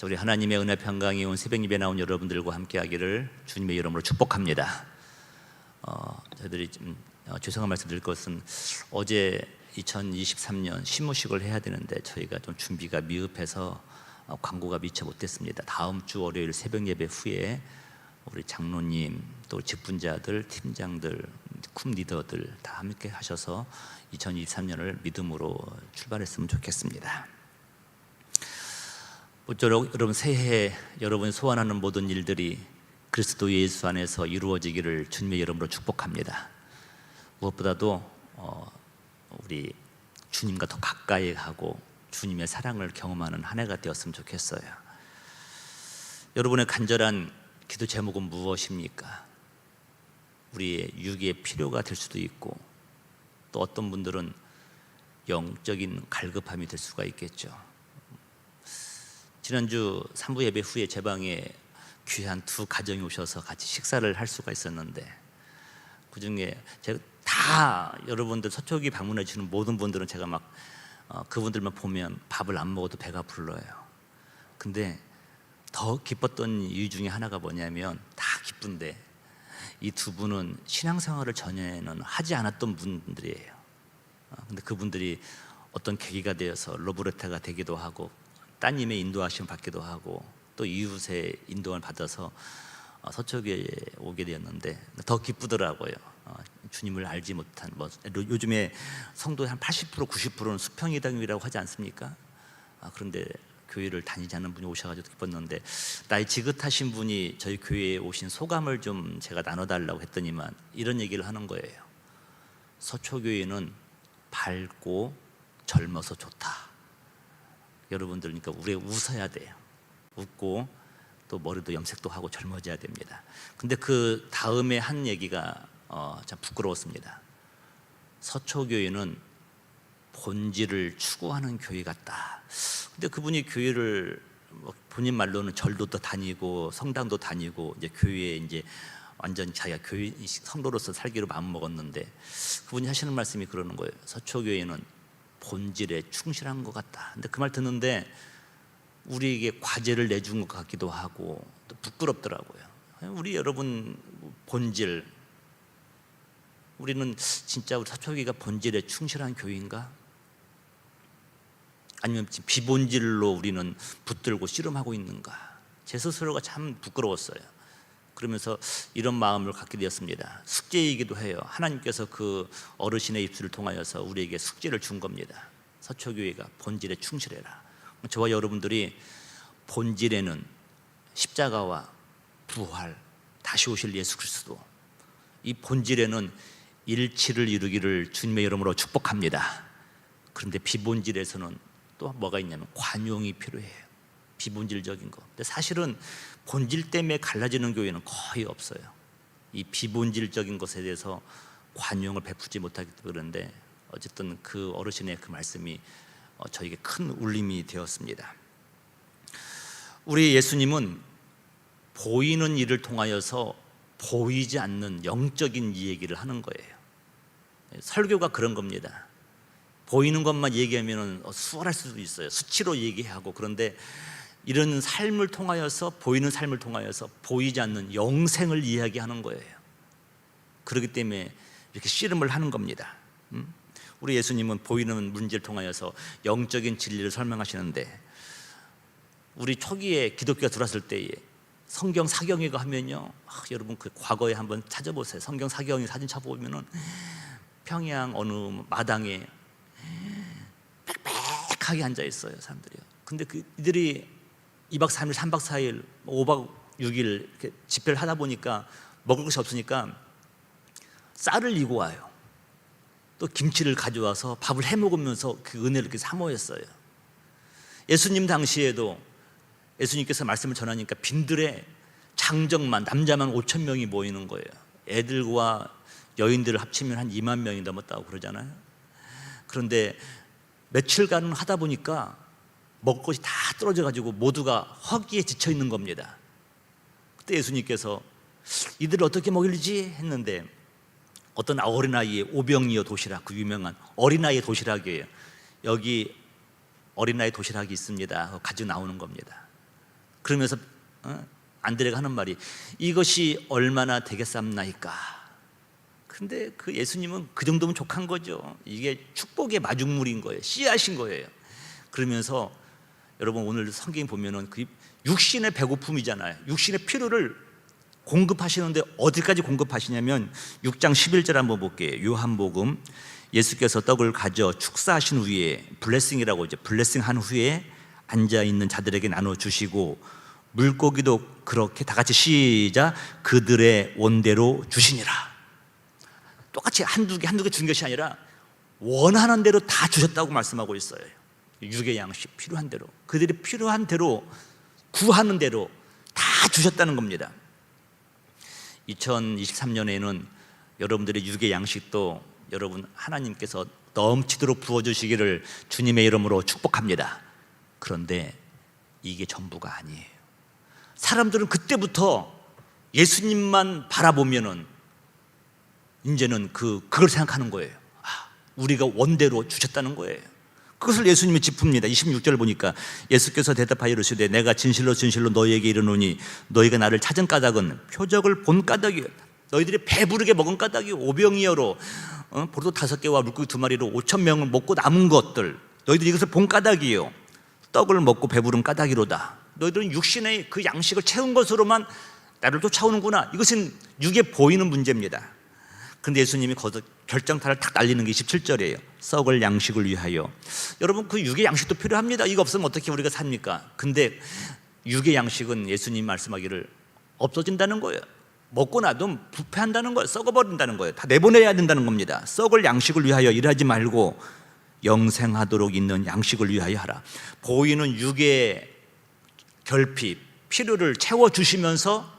자, 우리 하나님의 은혜 평강이 온 새벽 예배 나온 여러분들과 함께하기를 주님의 이름으로 축복합니다. 어, 저희들이 좀 어, 죄송한 말씀드릴 것은 어제 2023년 시무식을 해야 되는데 저희가 좀 준비가 미흡해서 어, 광고가 미처 못됐습니다. 다음 주 월요일 새벽 예배 후에 우리 장로님 또 직분자들, 팀장들, 쿰 리더들 다 함께 하셔서 2023년을 믿음으로 출발했으면 좋겠습니다. 모쪼록 여러분 새해 여러분이 소원하는 모든 일들이 그리스도 예수 안에서 이루어지기를 주님의 이름으로 축복합니다. 무엇보다도 어, 우리 주님과 더 가까이 하고 주님의 사랑을 경험하는 한 해가 되었으면 좋겠어요. 여러분의 간절한 기도 제목은 무엇입니까? 우리의 유기의 필요가 될 수도 있고 또 어떤 분들은 영적인 갈급함이 될 수가 있겠죠. 지난주 3부 예배 후에 제 방에 귀한 두 가정이 오셔서 같이 식사를 할 수가 있었는데 그 중에 제가 다 여러분들 서초기 방문해 주시는 모든 분들은 제가 막 어, 그분들만 보면 밥을 안 먹어도 배가 불러요. 근데 더 기뻤던 이유 중에 하나가 뭐냐면 다 기쁜데 이 두 분은 신앙생활을 전에는 하지 않았던 분들이에요. 어, 근데 그분들이 어떤 계기가 되어서 로브레타가 되기도 하고 따님의 인도하심 받기도 하고 또 이웃의 인도를 받아서 어, 서초교에 오게 되었는데 더 기쁘더라고요. 어, 주님을 알지 못한 뭐 요즘에 성도의 한80% 90%는 수평이당이라고 하지 않습니까? 아, 그런데 교회를 다니지 않는 분이 오셔가지고 기뻤는데 나이 지긋하신 분이 저희 교회에 오신 소감을 좀 제가 나눠달라고 했더니만 이런 얘기를 하는 거예요. 서초교회는 밝고 젊어서 좋다. 여러분들 그러니까 우리 웃어야 돼요. 웃고 또 머리도 염색도 하고 젊어져야 됩니다. 근데 그 다음에 한 얘기가 어, 참 부끄러웠습니다. 서초교회는 본질을 추구하는 교회 같다. 근데 그분이 교회를 뭐 본인 말로는 절도 또 다니고 성당도 다니고 이제 교회에 이제 완전 자기가 교회 성도로서 살기로 마음 먹었는데 그분이 하시는 말씀이 그러는 거예요. 서초교회는 본질에 충실한 것 같다. 근데 그 말 듣는데 우리에게 과제를 내준 것 같기도 하고 또 부끄럽더라고요. 우리 여러분 본질 우리는 진짜 우리 사초기가 본질에 충실한 교회인가? 아니면 비본질로 우리는 붙들고 씨름하고 있는가? 제 스스로가 참 부끄러웠어요. 그러면서 이런 마음을 갖게 되었습니다. 숙제이기도 해요. 하나님께서 그 어르신의 입술을 통하여서 우리에게 숙제를 준 겁니다. 서초교회가 본질에 충실해라. 저와 여러분들이 본질에는 십자가와 부활, 다시 오실 예수 그리스도, 이 본질에는 일치를 이루기를 주님의 이름으로 축복합니다. 그런데 비본질에서는 또 뭐가 있냐면 관용이 필요해요. 비본질적인 거. 근데 사실은 본질 때문에 갈라지는 교회는 거의 없어요. 이 비본질적인 것에 대해서 관용을 베푸지 못하기 그런데 어쨌든 그 어르신의 그 말씀이 어, 저에게 큰 울림이 되었습니다. 우리 예수님은 보이는 일을 통하여서 보이지 않는 영적인 이야기를 하는 거예요. 설교가 그런 겁니다. 보이는 것만 얘기하면 수월할 수도 있어요. 수치로 얘기하고 그런데 이런 삶을 통하여서 보이는 삶을 통하여서 보이지 않는 영생을 이야기하는 거예요. 그렇기 때문에 이렇게 씨름을 하는 겁니다. 음? 우리 예수님은 보이는 문제를 통하여서 영적인 진리를 설명하시는데 우리 초기에 기독교가 들어왔을 때에 성경 사경이가 하면요, 아, 여러분 그 과거에 한번 찾아보세요. 성경 사경이 사진 찾아보면은 평양 어느 마당에 빽빽하게 앉아 있어요 사람들이요. 근데 그 이들이 2박 3일, 3박 4일, 5박 6일 이렇게 집회를 하다 보니까 먹을 것이 없으니까 쌀을 이고 와요. 또 김치를 가져와서 밥을 해 먹으면서 그 은혜를 이렇게 사모했어요. 예수님 당시에도 예수님께서 말씀을 전하니까 빈들에 장정만 남자만 5천 명이 모이는 거예요. 애들과 여인들을 합치면 한 2만 명이 넘었다고 그러잖아요. 그런데 며칠간 하다 보니까 먹을 것이 다 떨어져 가지고 모두가 허기에 지쳐 있는 겁니다. 그때 예수님께서 이들을 어떻게 먹일지 했는데 어떤 어린아이의 오병이어 도시락 그 유명한 어린아이의 도시락이에요. 여기 어린아이 도시락이 있습니다. 가지고 나오는 겁니다. 그러면서 어? 안드레가 하는 말이 이것이 얼마나 되겠삼나이까. 근데 그 예수님은 그 정도면 족한 거죠. 이게 축복의 마중물인 거예요. 씨앗인 거예요. 그러면서 여러분 오늘 성경 보면은 그 육신의 배고픔이잖아요. 육신의 필요를 공급하시는데 어디까지 공급하시냐면 6장 11절 한번 볼게요. 요한복음 예수께서 떡을 가져 축사하신 후에 블레싱이라고 이제 블레싱 한 후에 앉아 있는 자들에게 나눠 주시고 물고기도 그렇게 다 같이 시작 그들의 원대로 주시니라. 똑같이 한두 개 한두 개 준 것이 아니라 원하는 대로 다 주셨다고 말씀하고 있어요. 육의 양식 필요한 대로 그들이 필요한 대로 구하는 대로 다 주셨다는 겁니다. 2023년에는 여러분들의 육의 양식도 여러분 하나님께서 넘치도록 부어 주시기를 주님의 이름으로 축복합니다. 그런데 이게 전부가 아니에요. 사람들은 그때부터 예수님만 바라보면은 이제는 그 그걸 생각하는 거예요. 아, 우리가 원대로 주셨다는 거예요. 그것을 예수님이 짚습니다. 26절 보니까 예수께서 대답하여 이르시되 내가 진실로 진실로 너희에게 이르노니 너희가 나를 찾은 까닭은 표적을 본 까닭이요. 너희들이 배부르게 먹은 까닭이 오병이어로 어? 포도 다섯 개와 물고기 두 마리로 오천 명을 먹고 남은 것들 너희들이 이것을 본 까닭이요. 떡을 먹고 배부른 까닭이로다. 너희들은 육신의 그 양식을 채운 것으로만 나를 쫓아오는구나. 이것은 육에 보이는 문제입니다. 근데 예수님이 거기서 결정타를 탁 날리는 게 27절이에요. 썩을 양식을 위하여. 여러분 그 육의 양식도 필요합니다. 이거 없으면 어떻게 우리가 삽니까? 근데 육의 양식은 예수님 말씀하기를 없어진다는 거예요. 먹고 나도 부패한다는 거예요. 썩어버린다는 거예요. 다 내보내야 된다는 겁니다. 썩을 양식을 위하여 일하지 말고 영생하도록 있는 양식을 위하여 하라. 보이는 육의 결핍, 필요를 채워주시면서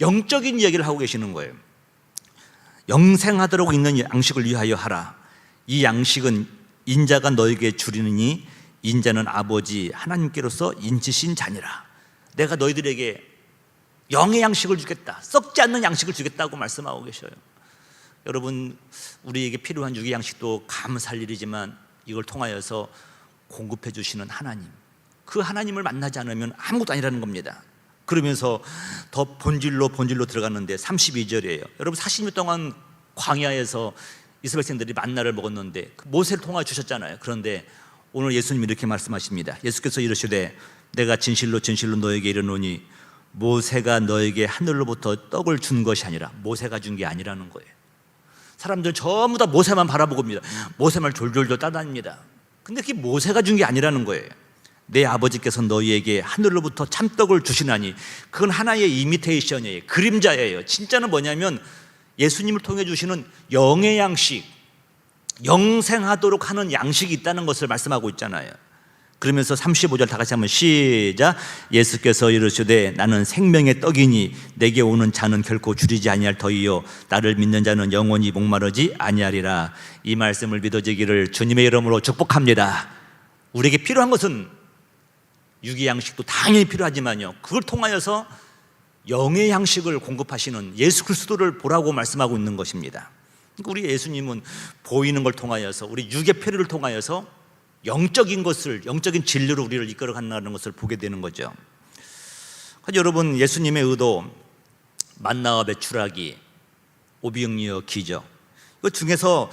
영적인 이야기를 하고 계시는 거예요. 영생하도록 있는 양식을 위하여 하라. 이 양식은 인자가 너에게 주리느니 인자는 아버지 하나님께로서 인치신 자니라. 내가 너희들에게 영의 양식을 주겠다. 썩지 않는 양식을 주겠다고 말씀하고 계셔요. 여러분 우리에게 필요한 육의 양식도 감사할 일이지만 이걸 통하여서 공급해 주시는 하나님. 그 하나님을 만나지 않으면 아무것도 아니라는 겁니다. 그러면서 더 본질로 본질로 들어갔는데 32절이에요. 여러분 40년 동안 광야에서 이스라엘 백성들이 만나를 먹었는데 그 모세를 통하여 주셨잖아요. 그런데 오늘 예수님이 이렇게 말씀하십니다. 예수께서 이르시되 내가 진실로 진실로 너에게 이르노니 모세가 너에게 하늘로부터 떡을 준 것이 아니라 모세가 준 게 아니라는 거예요. 사람들 전부 다 모세만 바라보고 입니다. 모세만 졸졸졸 따다닙니다. 근데 그게 모세가 준 게 아니라는 거예요. 내 아버지께서 너희에게 하늘로부터 참떡을 주시나니 그건 하나의 이미테이션이에요. 그림자예요. 진짜는 뭐냐면 예수님을 통해 주시는 영의 양식, 영생하도록 하는 양식이 있다는 것을 말씀하고 있잖아요. 그러면서 35절 다 같이 한번 시작. 예수께서 이르시되 나는 생명의 떡이니 내게 오는 자는 결코 줄이지 아니할 터이요 나를 믿는 자는 영원히 목마르지 아니하리라. 이 말씀을 믿어지기를 주님의 이름으로 축복합니다. 우리에게 필요한 것은 육의 양식도 당연히 필요하지만요. 그걸 통하여서 영의 양식을 공급하시는 예수 그리스도를 보라고 말씀하고 있는 것입니다. 그러니까 우리 예수님은 보이는 걸 통하여서 우리 육의 필요를 통하여서 영적인 것을 영적인 진리로 우리를 이끌어 간다는 것을 보게 되는 거죠. 여러분 예수님의 의도 만나와 배출하기 오병이어 기적 그 중에서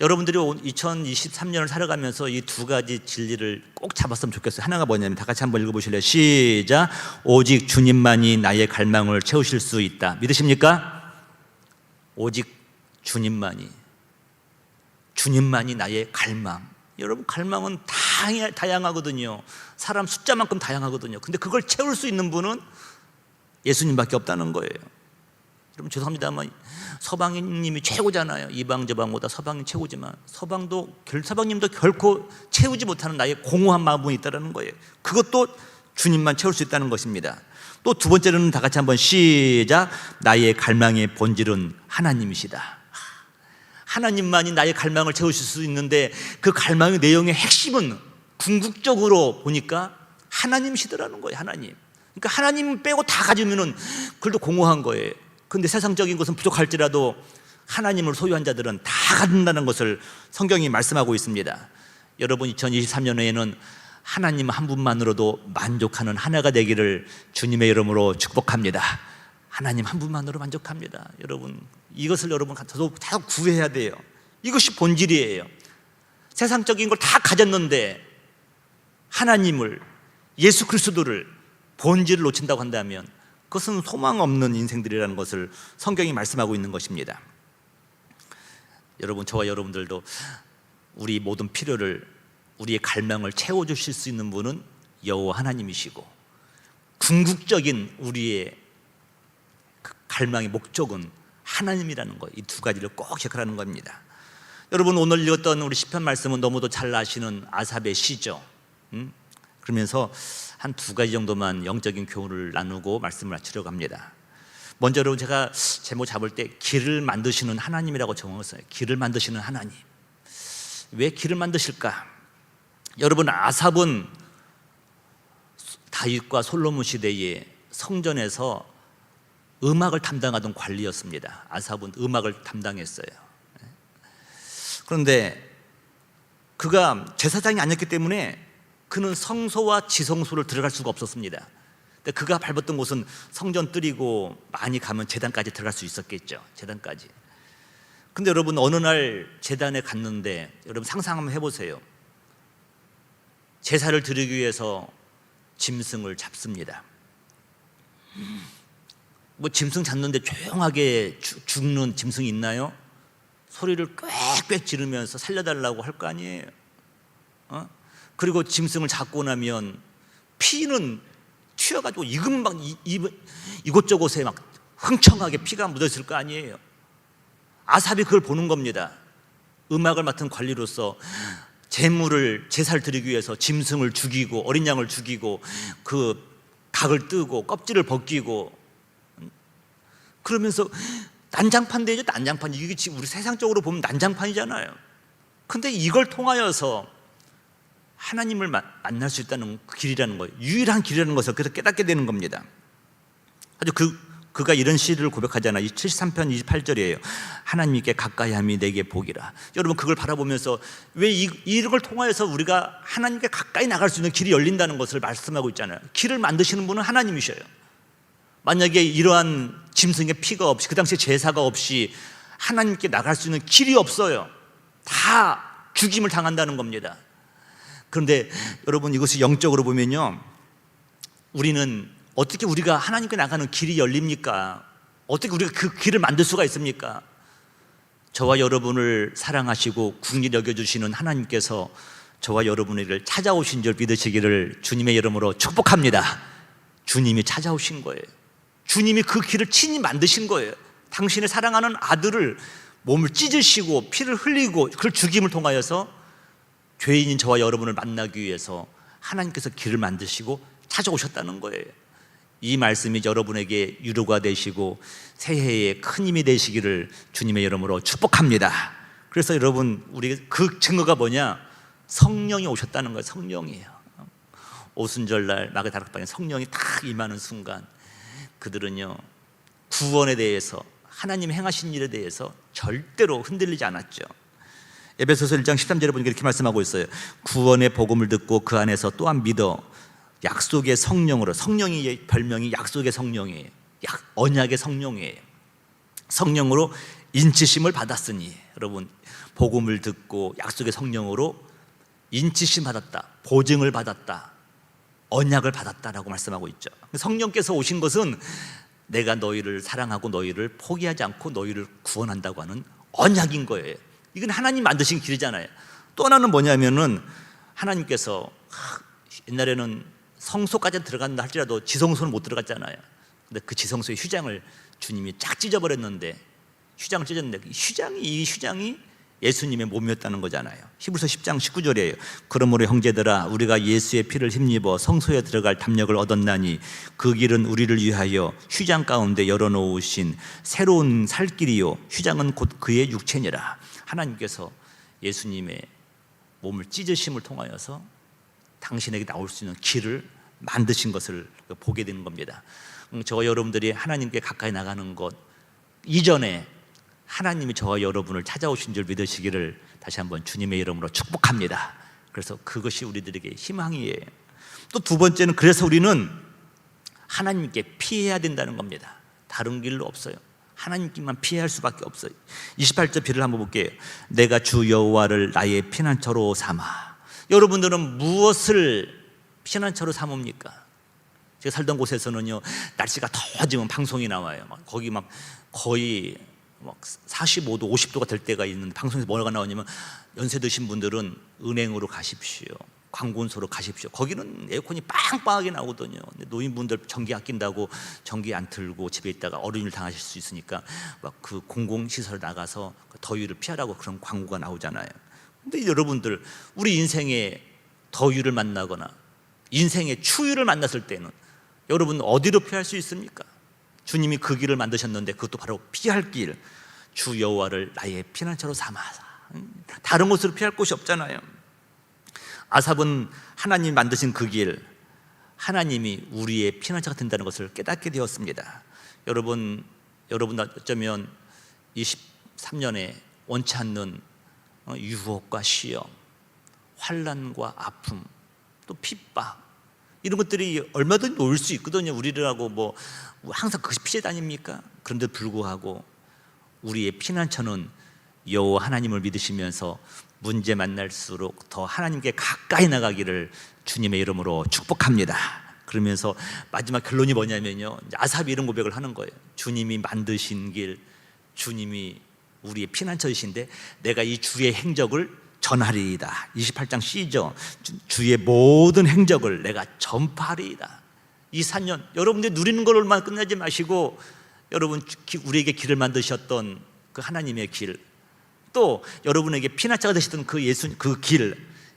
여러분들이 2023년을 살아가면서 이 두 가지 진리를 꼭 잡았으면 좋겠어요. 하나가 뭐냐면 다 같이 한번 읽어보실래요? 시작. 오직 주님만이 나의 갈망을 채우실 수 있다. 믿으십니까? 오직 주님만이 주님만이 나의 갈망. 여러분 갈망은 다양, 다양하거든요. 사람 숫자만큼 다양하거든요. 근데 그걸 채울 수 있는 분은 예수님밖에 없다는 거예요. 여러분 죄송합니다만 서방님이 최고잖아요. 이방 저방보다 서방이 최고지만 서방도 결 서방님도 결코 채우지 못하는 나의 공허한 마음이 있다는 거예요. 그것도 주님만 채울 수 있다는 것입니다. 또 두 번째로는 다 같이 한번 시작. 나의 갈망의 본질은 하나님이시다. 하나님만이 나의 갈망을 채우실 수 있는데 그 갈망의 내용의 핵심은 궁극적으로 보니까 하나님이시더라는 거예요. 하나님. 그러니까 하나님 빼고 다 가지면은 그래도 공허한 거예요. 근데 세상적인 것은 부족할지라도 하나님을 소유한 자들은 다 갖는다는 것을 성경이 말씀하고 있습니다. 여러분 2023년에는 하나님 한 분만으로도 만족하는 하나가 되기를 주님의 이름으로 축복합니다. 하나님 한 분만으로 만족합니다. 여러분 이것을 여러분 저도 다 구해야 돼요. 이것이 본질이에요. 세상적인 걸 다 가졌는데 하나님을 예수 그리스도를 본질을 놓친다고 한다면 그것은 소망 없는 인생들이라는 것을 성경이 말씀하고 있는 것입니다. 여러분 저와 여러분들도 우리 모든 필요를 우리의 갈망을 채워 주실 수 있는 분은 여호와 하나님이시고 궁극적인 우리의 그 갈망의 목적은 하나님이라는 것. 이 두 가지를 꼭 기억하라는 겁니다. 여러분 오늘 읽었던 우리 시편 말씀은 너무도 잘 아시는 아삽의 시죠. 음? 그러면서 한 두 가지 정도만 영적인 교훈을 나누고 말씀을 마치려고 합니다. 먼저 여러분 제가 제목 잡을 때 길을 만드시는 하나님이라고 정했어요. 길을 만드시는 하나님. 왜 길을 만드실까? 여러분 아삽은 다윗과 솔로몬 시대에 성전에서 음악을 담당하던 관리였습니다. 아삽은 음악을 담당했어요. 그런데 그가 제사장이 아니었기 때문에 그는 성소와 지성소를 들어갈 수가 없었습니다. 근데 그가 밟았던 곳은 성전 뜰이고 많이 가면 재단까지 들어갈 수 있었겠죠. 재단까지. 근데 여러분 어느 날 재단에 갔는데 여러분 상상 한번 해보세요. 제사를 드리기 위해서 짐승을 잡습니다. 뭐 짐승 잡는데 조용하게 죽- 죽는 짐승이 있나요? 소리를 꽥꽥 지르면서 살려달라고 할 거 아니에요. 어? 그리고 짐승을 잡고 나면 피는 튀어가지고 이금 막 이, 이, 이곳저곳에 막 흥청하게 피가 묻어있을 거 아니에요. 아삽이 그걸 보는 겁니다. 음악을 맡은 관리로서 재물을 제사를 드리기 위해서 짐승을 죽이고 어린 양을 죽이고 그 각을 뜨고 껍질을 벗기고 그러면서 난장판 되죠 난장판 이게 지금 우리 세상적으로 보면 난장판이잖아요. 근데 이걸 통하여서 하나님을 마- 만날 수 있다는 그 길이라는 거예요. 유일한 길이라는 것을 그래서 깨닫게 되는 겁니다. 아주 그 그가 이런 시를 고백하잖아요. 73편 28절이에요. 하나님께 가까이함이 내게 복이라. 여러분 그걸 바라보면서 왜 이, 이걸 통하여서 우리가 하나님께 가까이 나갈 수 있는 길이 열린다는 것을 말씀하고 있잖아요. 길을 만드시는 분은 하나님이셔요. 만약에 이러한 짐승의 피가 없이 그 당시에 제사가 없이 하나님께 나갈 수 있는 길이 없어요. 다 죽임을 당한다는 겁니다. 그런데 여러분 이것이 영적으로 보면요. 우리는 어떻게 우리가 하나님께 나가는 길이 열립니까? 어떻게 우리가 그 길을 만들 수가 있습니까? 저와 여러분을 사랑하시고 국리 여겨주시는 하나님께서 저와 여러분을 찾아오신 줄 믿으시기를 주님의 이름으로 축복합니다. 주님이 찾아오신 거예요. 주님이 그 길을 친히 만드신 거예요. 당신의 사랑하는 아들을 몸을 찢으시고 피를 흘리고 그를 죽임을 통하여서 죄인인 저와 여러분을 만나기 위해서 하나님께서 길을 만드시고 찾아오셨다는 거예요. 이 말씀이 여러분에게 유로가 되시고 새해에 큰 힘이 되시기를 주님의 이름으로 축복합니다. 그래서 여러분 우리 그 증거가 뭐냐? 성령이 오셨다는 거예요. 성령이에요. 오순절 날 마가 다락방에 성령이 탁 임하는 순간 그들은요 구원에 대해서 하나님 행하신 일에 대해서 절대로 흔들리지 않았죠. 에베소서 1장 13절에 보니까 이렇게 말씀하고 있어요. 구원의 복음을 듣고 그 안에서 또한 믿어 약속의 성령으로 성령이 별명이 약속의 성령이에요. 약 언약의 성령이에요. 성령으로 인치심을 받았으니 여러분 복음을 듣고 약속의 성령으로 인치심 받았다. 보증을 받았다. 언약을 받았다라고 말씀하고 있죠. 성령께서 오신 것은 내가 너희를 사랑하고 너희를 포기하지 않고 너희를 구원한다고 하는 언약인 거예요. 이건 하나님 만드신 길이잖아요. 또 하나는 뭐냐면은 하나님께서 하, 옛날에는 성소까지 들어간다 할지라도 지성소는 못 들어갔잖아요. 근데 그 지성소의 휴장을 주님이 쫙 찢어버렸는데 휴장을 찢었는데 이 휴장이 이 휴장이 예수님의 몸이었다는 거잖아요. 히브리서 10장 19절이에요. 그러므로 형제들아 우리가 예수의 피를 힘입어 성소에 들어갈 담력을 얻었나니 그 길은 우리를 위하여 휴장 가운데 열어 놓으신 새로운 살 길이요 휴장은 곧 그의 육체니라. 하나님께서 예수님의 몸을 찢으심을 통하여서 당신에게 나올 수 있는 길을 만드신 것을 보게 되는 겁니다. 음, 저와 여러분들이 하나님께 가까이 나가는 것 이전에 하나님이 저와 여러분을 찾아오신 줄 믿으시기를 다시 한번 주님의 이름으로 축복합니다. 그래서 그것이 우리들에게 희망이에요. 또 두 번째는 그래서 우리는 하나님께 피해야 된다는 겁니다. 다른 길로 없어요. 하나님께만 피할 수밖에 없어요. 28절 비를 한번 볼게요. 내가 주 여호와를 나의 피난처로 삼아. 여러분들은 무엇을 피난처로 삼습니까? 제가 살던 곳에서는요 날씨가 더워지면 방송이 나와요. 막 거기 막 거의 막 45도, 50도가 될 때가 있는데 방송에서 뭐가 나오냐면 연세 드신 분들은 은행으로 가십시오. 관공서로 가십시오. 거기는 에어컨이 빵빵하게 나오거든요. 노인분들 전기 아낀다고 전기 안 틀고 집에 있다가 어린이를 당하실 수 있으니까 막 그 공공시설 나가서 그 더위를 피하라고 그런 광고가 나오잖아요. 근데 여러분들 우리 인생에 더위를 만나거나 인생의 추위를 만났을 때는 여러분 어디로 피할 수 있습니까? 주님이 그 길을 만드셨는데 그것도 바로 피할 길. 주 여호와를 나의 피난처로 삼아서 음, 다른 곳으로 피할 곳이 없잖아요. 아삽은 하나님 만드신 그 길, 하나님이 우리의 피난처가 된다는 것을 깨닫게 되었습니다. 여러분, 여러분 어쩌면 23년에 원치 않는 어, 유혹과 시험, 환란과 아픔, 또 핍박 이런 것들이 얼마든지 올 수 있거든요. 우리들하고 뭐 항상 그것이 피해 다닙니까? 그런데 불구하고 우리의 피난처는 여호와 하나님을 믿으시면서 문제 만날수록 더 하나님께 가까이 나가기를 주님의 이름으로 축복합니다. 그러면서 마지막 결론이 뭐냐면요. 아삽이 이런 고백을 하는 거예요. 주님이 만드신 길, 주님이 우리의 피난처이신데 내가 이 주의 행적을 전하리이다. 28장 C죠. 주- 주의 모든 행적을 내가 전파하리이다. 이 4년 여러분들 누리는 걸로만 끝내지 마시고 여러분 기- 우리에게 길을 만드셨던 그 하나님의 길, 또 여러분에게 피난처가 되시던 그 예수 그 길,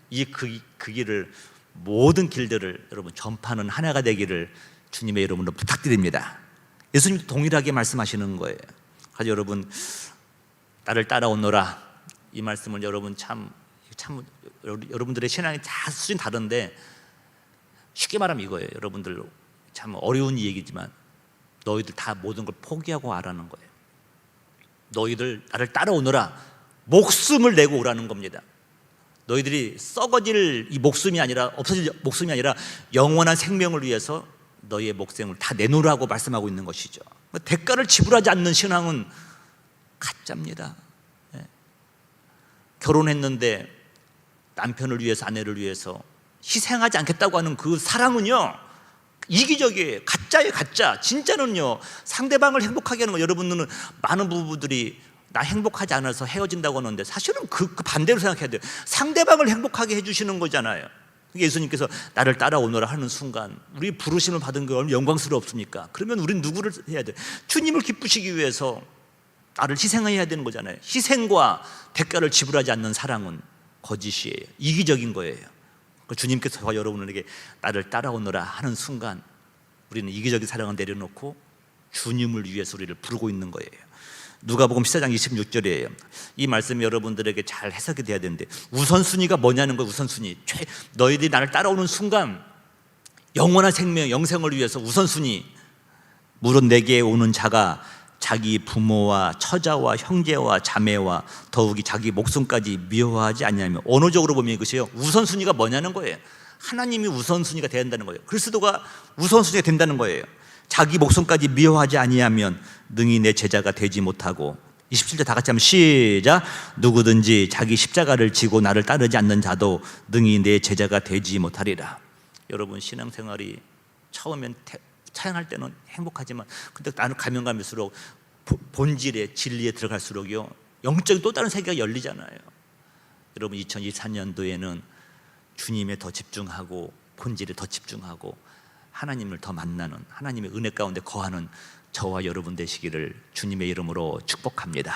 이그 그 길을 모든 길들을 여러분 전파하는 하나가 되기를 주님의 이름으로 부탁드립니다. 예수님도 동일하게 말씀하시는 거예요. 그래서 여러분 나를 따라오너라 이 말씀을 여러분 참 참 여러분들의 신앙이 다 수준 다른데 쉽게 말하면 이거예요. 여러분들 참 어려운 얘기지만 너희들 다 모든 걸 포기하고 하라는 거예요. 너희들 나를 따라오너라 목숨을 내고 오라는 겁니다. 너희들이 썩어질 이 목숨이 아니라 없어질 목숨이 아니라 영원한 생명을 위해서 너희의 목숨을 다 내놓으라고 말씀하고 있는 것이죠. 뭐 대가를 지불하지 않는 신앙은 가짜입니다. 예. 결혼했는데 남편을 위해서 아내를 위해서 희생하지 않겠다고 하는 그 사랑은요 이기적이에요 가짜예요 가짜 진짜는요 상대방을 행복하게 하는 거 여러분들은 많은 부부들이 나 행복하지 않아서 헤어진다고 하는데 사실은 그, 그 반대로 생각해야 돼요 상대방을 행복하게 해주시는 거잖아요 예수님께서 나를 따라오너라 하는 순간 우리 부르심을 받은 게 얼마나 영광스럽습니까 그러면 우리는 누구를 해야 돼 주님을 기쁘시기 위해서 나를 희생해야 되는 거잖아요. 희생과 대가를 지불하지 않는 사랑은 거짓이에요. 이기적인 거예요. 그 주님께서 여러분에게 나를 따라오너라 하는 순간 우리는 이기적인 사랑을 내려놓고 주님을 위해서 우리를 부르고 있는 거예요. 누가복음 14장 26절이에요. 이 말씀이 여러분들에게 잘 해석이 돼야 되는데 우선순위가 뭐냐는 거예요. 우선순위. 최- 너희들이 나를 따라오는 순간 영원한 생명, 영생을 위해서 우선순위 물은 내게 오는 자가 자기 부모와 처자와 형제와 자매와 더욱이 자기 목숨까지 미워하지 않냐면 언어적으로 보면 이것이요 우선순위가 뭐냐는 거예요 하나님이 우선순위가 된다는 거예요 그리스도가 우선순위가 된다는 거예요 자기 목숨까지 미워하지 아니하면 능히 내 제자가 되지 못하고. 27절 다 같이 하면 시작. 누구든지 자기 십자가를 지고 나를 따르지 않는 자도 능히 내 제자가 되지 못하리라. 여러분 신앙생활이 처음엔 태- 찬양할 때는 행복하지만 근데 나는 가면 가면수록 보- 본질의 진리에 들어갈수록요. 영적인 또 다른 세계가 열리잖아요. 여러분 2024년도에는 주님에 더 집중하고 본질에 더 집중하고 하나님을 더 만나는 하나님의 은혜 가운데 거하는 저와 여러분 되시기를 주님의 이름으로 축복합니다.